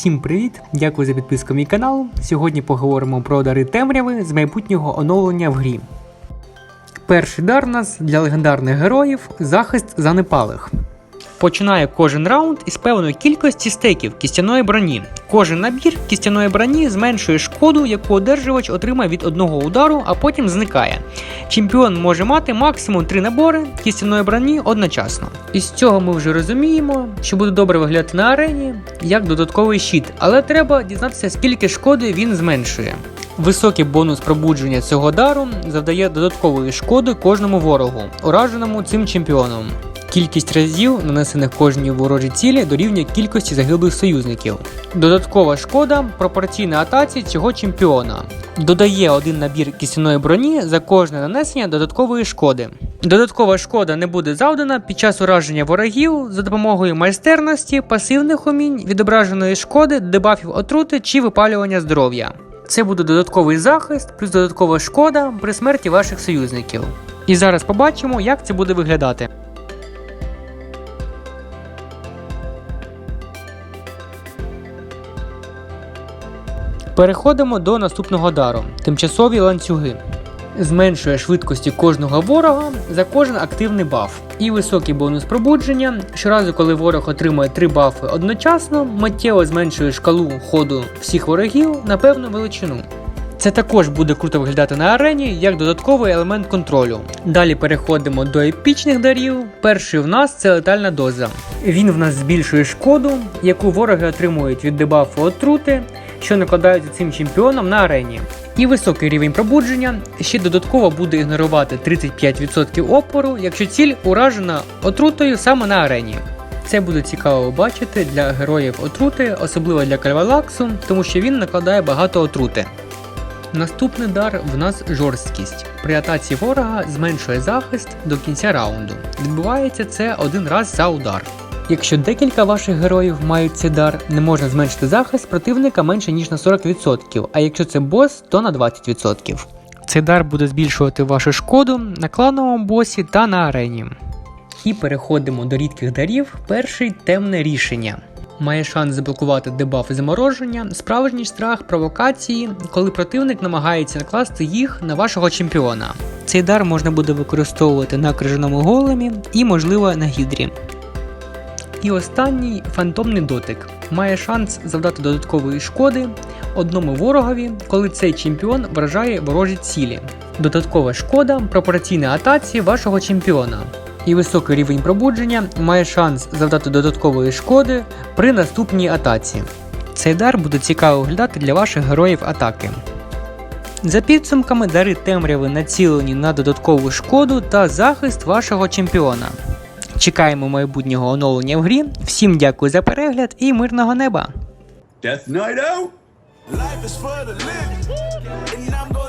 Всім привіт! Дякую за підписку мій канал. Сьогодні поговоримо про дари темряви з майбутнього оновлення в грі. Перший дар у нас для легендарних героїв захист занепалих. Починає кожен раунд із певної кількості стеків кістяної броні. Кожен набір кістяної броні зменшує шкоду, яку одержувач отримає від одного удару, а потім зникає. Чемпіон може мати максимум 3 набори кістяної броні одночасно. Із цього ми вже розуміємо, що буде добре виглядати на арені як додатковий щит, але треба дізнатися, скільки шкоди він зменшує. Високий бонус пробудження цього дару завдає додаткової шкоди кожному ворогу, ураженому цим чемпіоном. Кількість разів, нанесених кожній ворожій цілі, дорівнює кількості загиблих союзників. Додаткова шкода пропорційна атаці цього чемпіона. Додає один набір кістяної броні за кожне нанесення додаткової шкоди. Додаткова шкода не буде завдана під час ураження ворогів за допомогою майстерності, пасивних умінь, відображеної шкоди, дебафів отрути чи випалювання здоров'я. Це буде додатковий захист плюс додаткова шкода при смерті ваших союзників. І зараз побачимо, як це буде виглядати. Переходимо до наступного дару тимчасові ланцюги. Зменшує швидкості кожного ворога за кожен активний баф. І високий бонус пробудження. Щоразу, коли ворог отримує три бафи одночасно, миттєво зменшує шкалу ходу всіх ворогів на певну величину. Це також буде круто виглядати на арені як додатковий елемент контролю. Далі переходимо до епічних дарів. Перший в нас це летальна доза. Він в нас збільшує шкоду, яку вороги отримують від дебафу отрути, що накладаються цим чемпіоном на арені. І високий рівень пробудження ще додатково буде ігнорувати 35% опору, якщо ціль уражена отрутою саме на арені. Це буде цікаво бачити для героїв отрути, особливо для Кальвалаксу, тому що він накладає багато отрути. Наступний дар в нас жорсткість. При атаці ворога зменшує захист до кінця раунду. Відбувається це один раз за удар. Якщо декілька ваших героїв мають цей дар, не можна зменшити захист противника менше ніж на 40%, а якщо це бос, то на 20%. Цей дар буде збільшувати вашу шкоду на клановому босі та на арені. І переходимо до рідких дарів. Перший темне рішення. Має шанс заблокувати дебафи замороження, справжній страх, провокації, коли противник намагається накласти їх на вашого чемпіона. Цей дар можна буде використовувати на крижаному големі і, можливо, на гідрі. І останній фантомний дотик має шанс завдати додаткової шкоди одному ворогові, коли цей чемпіон вражає ворожі цілі. Додаткова шкода пропорційна атаці вашого чемпіона. І високий рівень пробудження має шанс завдати додаткової шкоди при наступній атаці. Цей дар буде цікаво виглядати для ваших героїв атаки. За підсумками, дари темряви націлені на додаткову шкоду та захист вашого чемпіона. Чекаємо майбутнього оновлення в грі. Всім дякую за перегляд і мирного неба! Death Night Out? Life is for the living, and I'm gonna